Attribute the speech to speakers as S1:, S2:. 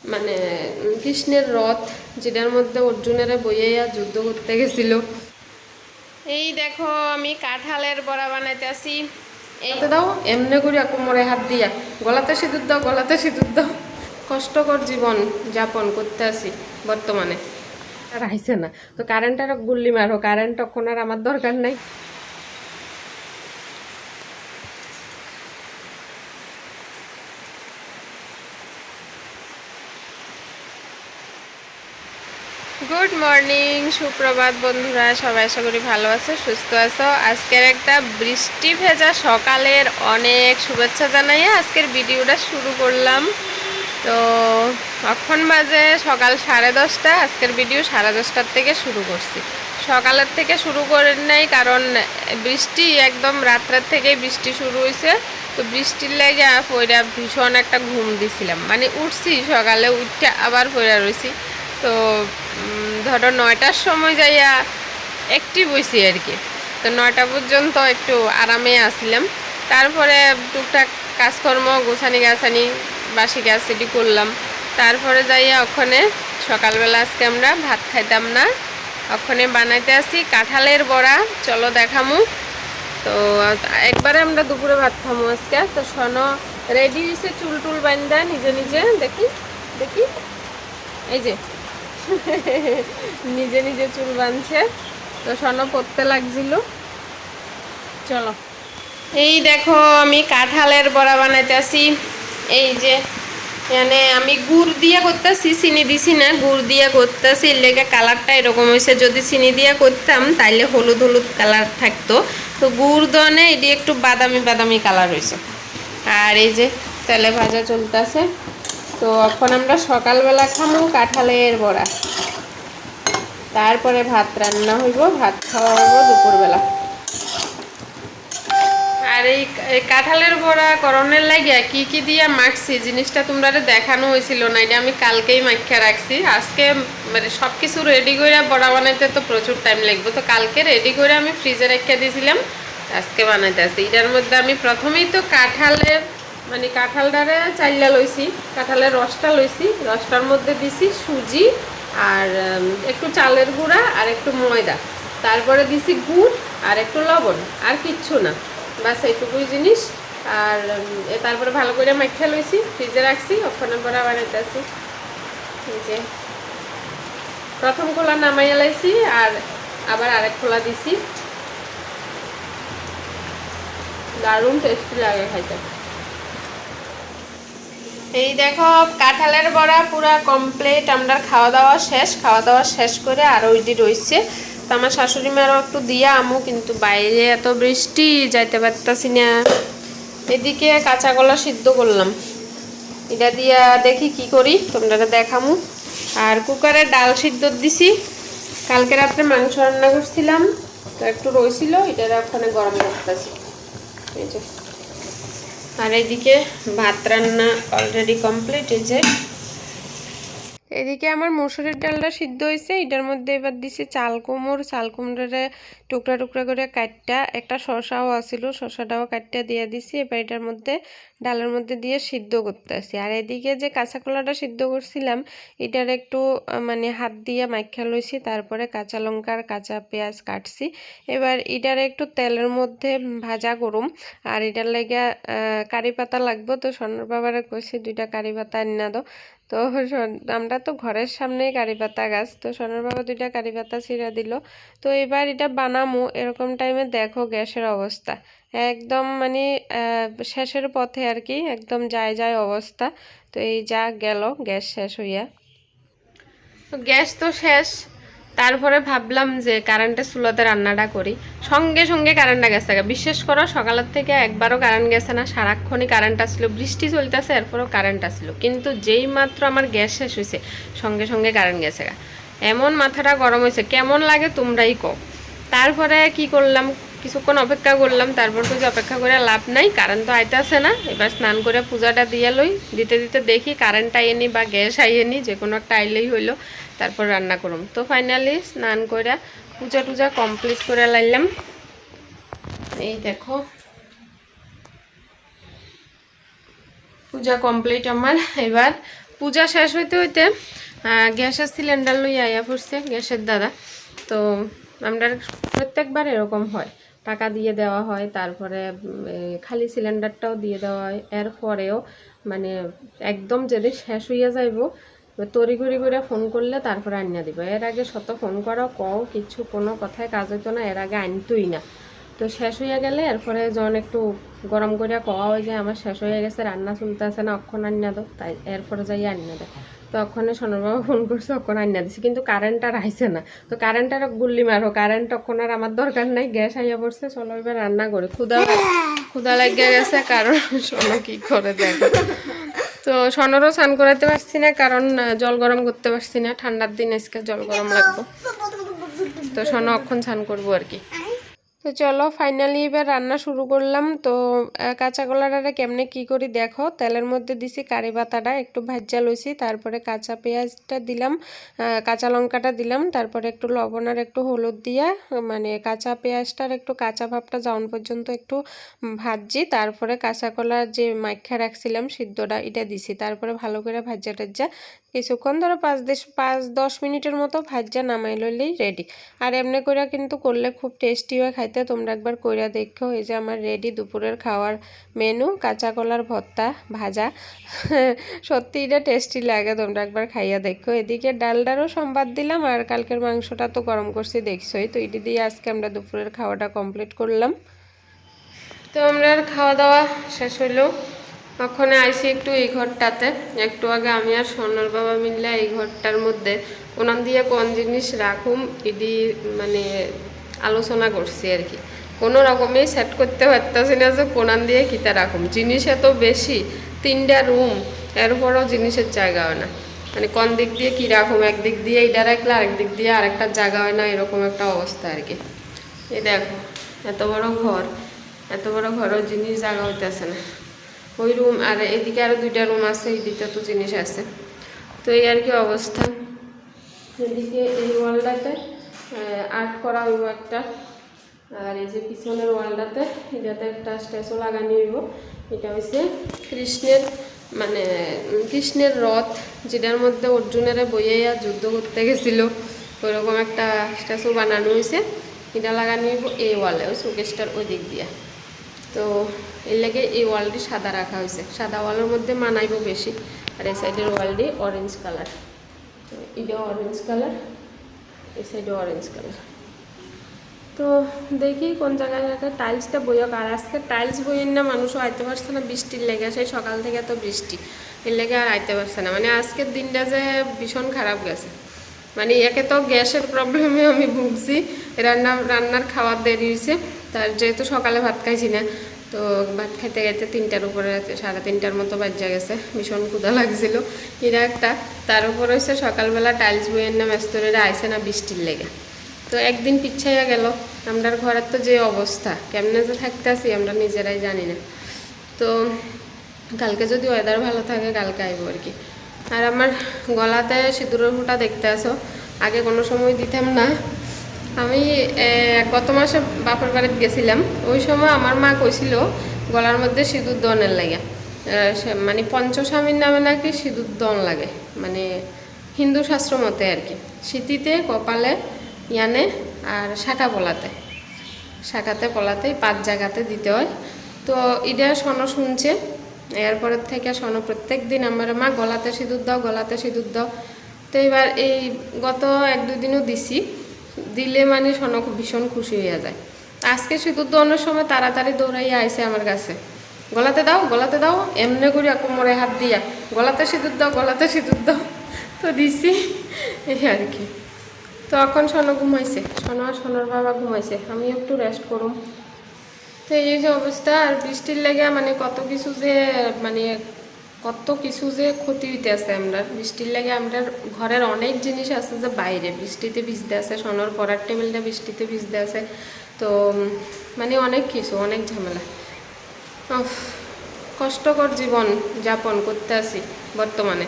S1: মানে কৃষ্ণের রথ যেটার মধ্যে অর্জুনেরা বইয়াইয়া যুদ্ধ করতে গেছিল। এই দেখো আমি কাঁঠালের বড়া বানাইতে আসি। দাও। এমনি করে কোমরে হাত দিয়া। গলাতে সিঁদুর দাও গলাতে সিঁদুর দাও। কষ্টকর জীবন যাপন করতে আসি বর্তমানে। আর আইসে না। তো কারেন্টটা গুল্লি মারো কারেন্ট তখন আর আমার দরকার নাই গুড মর্নিং, সুপ্রভাত বন্ধুরা, সবাই আশা করি ভালো আছো, সুস্থ আছো। আজকের একটা বৃষ্টি ভেজা সকালের অনেক শুভেচ্ছা জানাইয়া আজকের ভিডিওটা শুরু করলাম। তো এখন বাজে সকাল সাড়ে দশটা, আজকের ভিডিও সাড়ে দশটার থেকে শুরু করছি। সকালের থেকে শুরু করে নাই, কারণ বৃষ্টি একদম রাত্রের থেকেই বৃষ্টি শুরু হয়েছে তো বৃষ্টির লেগে পয়রা ভীষণ একটা ঘুম দিছিলাম। মানে উঠছি, সকালে উঠতে আবার পয়রা রয়েছি তো ধরো নয়টার সময় যাইয়া একটি বইছি আর কি। তো নয়টা পর্যন্ত একটু আরামে আসলাম। তারপরে টুকটাক কাজকর্ম, গোছানি গাছানি, বাসি গাছ এটি করলাম। তারপরে যাইয়া ওখানে সকালবেলা আজকে আমরা ভাত খাইতাম না। ওখানে বানাইতে আসি কাঁঠালের বড়া, চলো দেখামু। তো, একবারে আমরা দুপুরে ভাত খামু আজকে। তো শোনো রেডি হয়েছে চুল টুল বান্ধা নিজে নিজে, দেখি দেখি। এই যে নিজে নিজে চুল বাঁধছে। তো শোনো পড়তে লাগছিল। চলো। এই দেখো, আমি কাঁঠালের বড়া বানাইতে আসি। এই যে মানে আমি গুড় দিয়ে করতেছি, চিনি দিছি না, গুড় দিয়ে করতেছি। লেগে কালারটা এরকম হয়েছে, যদি চিনি দিয়ে করতাম, তাইলে হলুদ হলুদ কালার থাকতো। তো গুড় দনে এটি একটু বাদামি বাদামি কালার হয়েছে। আর এই যে তেলে ভাজা চলতেছে। তো এখন আমরা সকালবেলা খামো কাঁঠালের বড়া। তারপরে ভাত রান্না হইব, ভাত খাওয়া হইব দুপুরবেলা। আর এই কাঁঠালের বড়া করণের লাগিয়া কি কি দিয়া মাখছি, জিনিসটা তোমরা দেখানো হয়েছিল না, এটা আমি কালকেই মাখিয়া রাখছি। আজকে মানে সব কিছু রেডি করে বড়া বানাইতে তো প্রচুর টাইম লাগবে, তো কালকে রেডি করে আমি ফ্রিজে রেখে দিয়েছিলাম আজকে বানাইতে আসি এটার মধ্যে আমি প্রথমেই তো কাঁঠালের মানে কাঁঠালটারে চাইলা লইছি, কাঁঠালের রসটা লইছি, রসটার মধ্যে দিছি সুজি আর একটু চালের গুঁড়া আর একটু ময়দা। তারপরে দিছি গুড় আর একটু লবণ, আর কিচ্ছু না। বাস এইটুকুই জিনিস। আর তারপরে ভালো করে মাখা লইছি, ফ্রিজে রাখছি ওখানে পরে বানাইতেছি যে, প্রথম খোলা নামাইয়া লাইছি আর আবার আরেক খোলা দিছি। দারুণ টেস্টি লাগে খাইতে। এই দেখো, কাঁঠালের বড়া পুরা কমপ্লিট আমরা খাওয়া দাওয়া শেষ, খাওয়া দাওয়া শেষ করে আর ওইটি রয়েছে তো আমার শাশুড়ি মারও একটু দিয়া আমু, কিন্তু বাইরে এত বৃষ্টি, যাইতে পারতাছি না। এদিকে কাঁচা কলা সিদ্ধ করলাম। এটা দিয়া দেখি কি করি, তোমরা দেখামু। আর কুকারে ডাল সিদ্ধ দিছি। কালকে রাত্রে মাংস রান্না করছিলাম, তো একটু রয়েছিল এটা ওখানে গরম করতেছি। এই যে। আর এদিকে ভাত রান্না অলরেডি কমপ্লিট হয়েছে এদিকে আমার মসুরের ডালটা সিদ্ধ হয়েছে, এটার মধ্যে এবার দিছি চাল কুমড়। চাল কুমড়োরে টুকরা টুকরা করে কাটটা, একটা শশাও আছিল শশাটাও কাটটা দিয়ে দিছি, এবার এটার মধ্যে ডালের মধ্যে দিয়ে সিদ্ধ করতে আসি। আর এদিকে যে কাঁচা কলাটা সিদ্ধ করছিলাম, এটার একটু মানে হাত দিয়ে মাখা লইছি, তারপরে কাঁচা লঙ্কার কাঁচা পেঁয়াজ কাটছি। এবার এটার একটু তেলের মধ্যে ভাজা করুম। আর এটার লেগে কারি পাতা লাগবো, তো স্বর্ণ বাবারে কইছি, দুইটা কারি পাতা আনিনা দাও। তো আমরা তো ঘরের সামনেই কারি পাতা গাছ। তো সোনার বাবা দুইটা কারি পাতা ছিঁড়া দিল। তো এবার এটা বানামো, এরকম টাইমে দেখো গ্যাসের অবস্থা। একদম মানে শেষের পথে আর কি, একদম যায় যায় অবস্থা। তো এই যা গেল, গ্যাস শেষ হইয়া। তো গ্যাস তো শেষ। তারপরে ভাবলাম যে কারেন্টের চুলাতে রান্নাটা করি। সঙ্গে সঙ্গে কারেন্টটা গেছে। বিশ্বাস করো সকালের থেকে একবারও কারেন্ট গেছে না। সারাক্ষণই কারেন্ট আসলো। বৃষ্টি চলতেছে, এরপরও কারেন্ট আসলো। কিন্তু যেই মাত্র আমার গ্যাস শেষ হয়েছে, সঙ্গে সঙ্গে কারেন্ট গেছে। এমন মাথাটা গরম হয়েছে। কেমন লাগে তোমরাই কো তারপরে কি করলাম? কিছুক্ষণ অপেক্ষা করলাম, তারপর যে অপেক্ষা করে লাভ নাই কারেন্ট তো আইতাছে না। এবার স্নান করে পূজাটা দিয়ে লই, দিতে দিতে দেখি কারেন্ট আইনি বা গ্যাস আইনি যে কোনো একটা আইলেই হইল, তারপর রান্না করুম। তো ফাইনালি স্নান করে পূজা টুজা কমপ্লিট করে লাইলাম। এই দেখো। পূজা কমপ্লিট আমার। এবার পূজা শেষ হইতে হইতে গ্যাসের সিলিন্ডার লইয়া আইয়া পড়ছে, গ্যাসের দাদা। তো আমরা প্রত্যেকবার এরকম হয়। টাকা দিয়ে দেওয়া হয়, তারপরে খালি সিলিন্ডারটাও দিয়ে দেওয়া হয়। এর পরেও মানে একদম যদি শেষ হইয়া যাইব ঘুরি করে ফোন করলে তারপরে আনিয়া দিব। এর আগে শত ফোন করা, কও, কিছু কোনো কথায় কাজ হইতো না, এর আগে আনতোই না। তো শেষ হইয়া গেলে এরপরে যখন একটু গরম করিয়া কওয়া হয় যে আমার শেষ হয়ে গেছে, রান্না চলতে আছে না, অক্ষণ আনিয়া দাও। তাই এরপরে যাই আনিয়া দেয় তো অক্ষণে সোনারবাবা ফোন করছে, অক্ষণ আনিয়া দিছে। কিন্তু কারেন্ট আর আইছে না। তো কারেন্ট আর গুল্লি মারো কারেন্ট অক্ষণ আর আমার দরকার নাই, গ্যাস আইয়া পড়ছে। চলো এবার রান্না করে। ক্ষুদা ক্ষুদা লাগিয়ে গেছে, কারণ সোনা কি করে দেখো। তো সনেরও স্নান করাতে পারছি না, কারণ জল গরম করতে পারছি না। ঠান্ডার দিন, আজকে জল গরম লাগবো। তো সন অক্ষণ স্নান করব আর কি। তো চলো ফাইনালি এবার রান্না শুরু করলাম। তো কাঁচা কলাটা কেমনে কি করি দেখো। তেলের মধ্যে দিছি কারি পাতাটা, একটু ভাজ্যা লইছি, তারপরে কাঁচা পেঁয়াজটা দিলাম কাঁচা লঙ্কাটা দিলাম, তারপরে একটু লবণ আর একটু হলুদ দিয়া মানে কাঁচা পেঁয়াজটার একটু কাঁচা ভাবটা যাওয়ান পর্যন্ত একটু ভাজি তারপরে কাঁচা কলা যে মাইখা রাখছিলাম সিদ্ধটা, এটা দিছি, তারপরে ভালো করে ভাজ্যা টাজ্যা কিছুক্ষণ ধরো পাঁচ দেশ, পাঁচ, দশ মিনিটের মতো ভাজ্যা নামাই লইলেই রেডি আর এমনি করে কিন্তু করলে খুব টেস্টি হয় খাইতে। তোমরা একবার কইরা দেখো, এই যে আমার রেডি দুপুরের খাওয়ার মেনু কাঁচা কলার ভর্তা, ভাজা। সত্যি এটা টেস্টি লাগে, তোমরা একবার খাইয়া দেখো। এদিকে ডালটারও সম্বাদ দিলাম, আর কালকের মাংসটা তো গরম করছি, দেখছোই। তো এটি দিয়ে আজকে আমরা দুপুরের খাওয়াটা কমপ্লিট করলাম। তো আমরা খাওয়া দাওয়া শেষ হইল। ওখানে আইসি একটু এই ঘরটাতে। একটু আগে আমি আর সোনার বাবা মিললে এই ঘরটার মধ্যে ওনার দিয়ে কোন জিনিস রাখুম এটি মানে আলোচনা করছি আর কি। কোনো রকমেই সেট করতে পারতেছি না যে কোনান দিয়ে কিতা রাখুম। জিনিস এত বেশি, তিনটা রুম, এরপরও জিনিসের জায়গা হয় না। মানে কোন দিক দিয়ে কী রাখুম একদিক দিয়ে এইটা রাখলে আরেক দিক দিয়ে আরেকটা জায়গা হয় না, এরকম একটা অবস্থা আর কি। এই দেখো, এত বড় ঘর, এত বড় ঘরেও জিনিস জায়গা হইতেছে না। ওই রুম আর এদিকে আরও দুইটা রুম আছে, এই দিকটা তো জিনিস আছে। তো এই আর কি অবস্থা। এদিকে এই ওয়ালটাতে আর্ট করা হইব একটা। আর এই যে পিছনের ওয়ালটাতে, এটাতে একটা স্ট্যাচু লাগানি হইব। এটা হচ্ছে কৃষ্ণের মানে কৃষ্ণের রথ, যেটার মধ্যে অর্জুনেরা বইয়াইয়া যুদ্ধ করতে গেছিল। ওইরকম একটা স্ট্যাচু বানানো হয়েছে এটা লাগানো হইব এই ওয়ালে, ওই শোকেসটার ওই দিক দিয়ে। তো এর লাগে এই ওয়ালটি সাদা রাখা হয়েছে। সাদা ওয়ালের মধ্যে মানাইব বেশি, আর এই সাইডের ওয়ালটি অরেঞ্জ কালার তো এটা অরেঞ্জ কালার এই সাইডে অরেঞ্জ কালার তো দেখি কোন জায়গায় জায়গায় টাইলসটা বইয়ক। আর আজকে টাইলস বইয়ের না মানুষও আইতে পারছে না, বৃষ্টির লেগে। সেই সকাল থেকে তো বৃষ্টি। এর লেগে আর আইতে পারছে না। মানে আজকের দিনটা যে ভীষণ খারাপ গেছে। মানে একে তো গ্যাসের প্রবলেমে আমি ভুগছি। রান্না, রান্নার খাওয়ার দেরি হয়েছে। তার যেহেতু সকালে ভাত খাইছি না, তো ভাত খাইতে খাইতে তিনটার উপরে সাড়ে তিনটার মতো বাজ্যা গেছে। ভীষণ ক্ষুধা লাগছিল। এটা একটা, তার উপর হচ্ছে সকালবেলা টাইলস বইয়ের না মেস্তরেরা আইসে না বৃষ্টির লেগে। তো একদিন পিছাইয়া গেল, আমরার ঘরের তো যে অবস্থা, কেমনে যে থাকতে আছি আমরা নিজেরাই জানি না। তো কালকে যদি ওয়েদার ভালো থাকে, কালকে আইব আর কি। আর আমার গলাতে সিঁদুরের ফুটা দেখতে আসো আগে কোনো সময় দিতাম না আমি গত মাসে বাপের বাড়িতে গেছিলাম। ওই সময় আমার মা কইছিল, গলার মধ্যে সিঁদুর দনের লাগে। মানে পঞ্চস্বামীর নামে নাকি সিঁদুর দন লাগে। মানে হিন্দু শাস্ত্র মতে আর কি। স্মৃতিতে কপালে, ইয়ানে আর শাখা পলাতে। শাখাতে পলাতে পাঁচ জায়গাতে দিতে হয়। তো এটা সন শুনছে। এরপরের থেকে সন প্রত্যেক দিন আমার মা গলাতে সিঁদুর দাও, গলাতে সিঁদুর দাও। তো এবার এই গত এক দুদিনও দিছি। দিলে মানে সন খুব ভীষণ খুশি হয়ে যায়। আজকে সিঁদুর দেওয়ানোর সময় তাড়াতাড়ি দৌড়াইয়া আইসে আমার কাছে। গলাতে দাও গলাতে দাও, এমনি করে কোমরে হাত দিয়া, গলাতে সিঁদুর দাও, গলাতে সিঁদুর দাও। তো দিছি, এই আর কি। তো এখন সোনা ঘুমাইছে, সোনা আর সোনার বাবা ঘুমাইছে, আমি একটু রেস্ট করুম। তো এই যে অবস্থা, আর বৃষ্টির লেগে মানে কত কিছু যে মানে কত কিছু যে ক্ষতি হইতে আছে আমরা বৃষ্টির লাগে আমরা ঘরের অনেক জিনিস আছে যে বাইরে। বৃষ্টিতে ভিজতে আছে, সোনার পড়ার টেবিলটা বৃষ্টিতে ভিজতে আছে। তো মানে অনেক কিছু, অনেক ঝামেলা। কষ্টকর জীবন যাপন করতে আছি বর্তমানে।